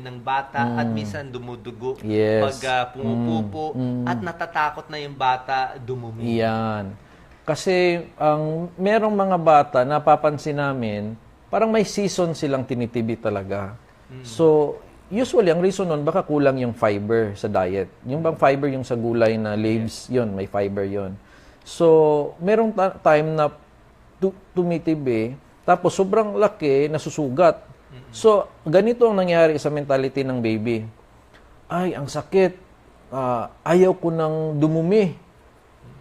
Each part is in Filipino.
ng bata at minsan dumudugo Yes. pag ah, pumupupo at natatakot na yung bata dumumi. Yan. Kasi ang merong mga bata napapansin namin, parang may season silang tinitibi talaga. So, usually ang reason nun baka kulang yung fiber sa diet. Yung bang fiber yung sa gulay na leaves, yun, may fiber yun. So, merong ta- time na tu- tumitibi, tapos sobrang laki, nasusugat. So, ganito ang nangyari sa mentality ng baby. Ay, ang sakit. Ah, ayaw ko nang dumumi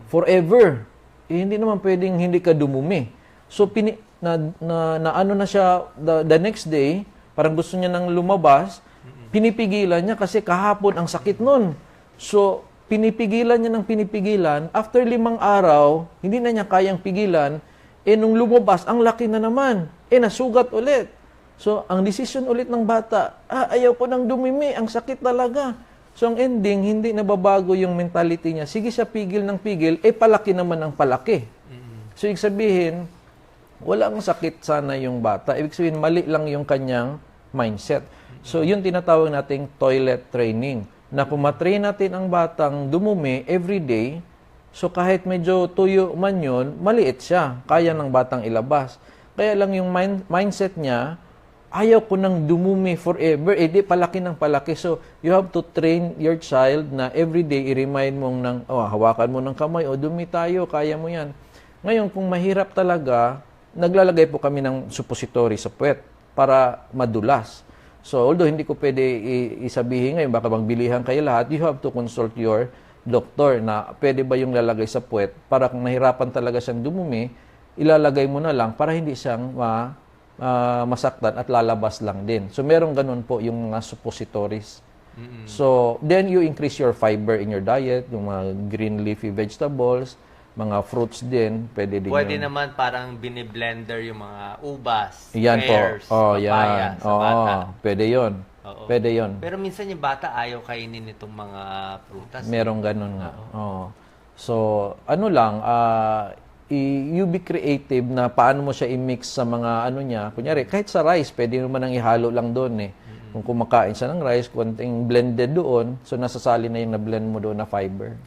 forever. Eh, hindi naman pwedeng hindi ka dumumi. So, pini, na, na, na ano na siya the, the next day, parang gusto niya nang lumabas, pinipigilan niya kasi kahapon ang sakit nun. So, pinipigilan niya ng pinipigilan. After limang araw, hindi na niya kayang pigilan. Eh, nung lumabas, ang laki na naman. Eh, nasugat ulit. So, ang decision ulit ng bata, ah, ayaw ko nang dumimi, ang sakit talaga. So, ang ending, hindi nababago yung mentality niya. Sige siya pigil ng pigil, eh palaki naman ang palaki. So, ibig sabihin, walang sakit sana yung bata. Ibig sabihin, mali lang yung kanyang mindset. So, yun tinatawag nating toilet training. Na kung matrain natin ang batang dumumi every day, so kahit medyo tuyo man yun, maliit siya. Kaya ng batang ilabas. Kaya lang yung mind- mindset niya, ayaw ko nang dumumi forever, eh di palaki ng palaki. So, you have to train your child na everyday i-remind mong ng, oh, hawakan mo ng kamay, o dumi tayo, kaya mo yan. Ngayon, kung mahirap talaga, naglalagay po kami ng suppository sa puwet para madulas. So, although hindi ko pwede isabihin ngayon, baka magbilihan kayo lahat, you have to consult your doktor na pwede ba yung lalagay sa puwet para kung nahirapan talaga siyang dumumi, ilalagay mo na lang para hindi siyang ma, ah, masaktan at lalabas lang din. So, merong ganun po yung mga suppositories. So, then you increase your fiber in your diet, yung mga green leafy vegetables, mga fruits din, pwede din Pwede yun. naman parang biniblender yung mga ubas, Yan po. pears, Oh, papaya yan. sa Oo, bata. pwede yon. Oo. Pwede yon. Pero minsan yung bata ayaw kainin itong mga prutas. Merong ganun nga. Oo. So, ano lang, i- you be creative na paano mo siya i-mix sa mga ano niya. Kunyari, kahit sa rice, pwede naman nang ihalo lang doon eh. Kung kumakain siya ng rice, konting blended doon, so nasasali na yung na-blend mo doon na fiber.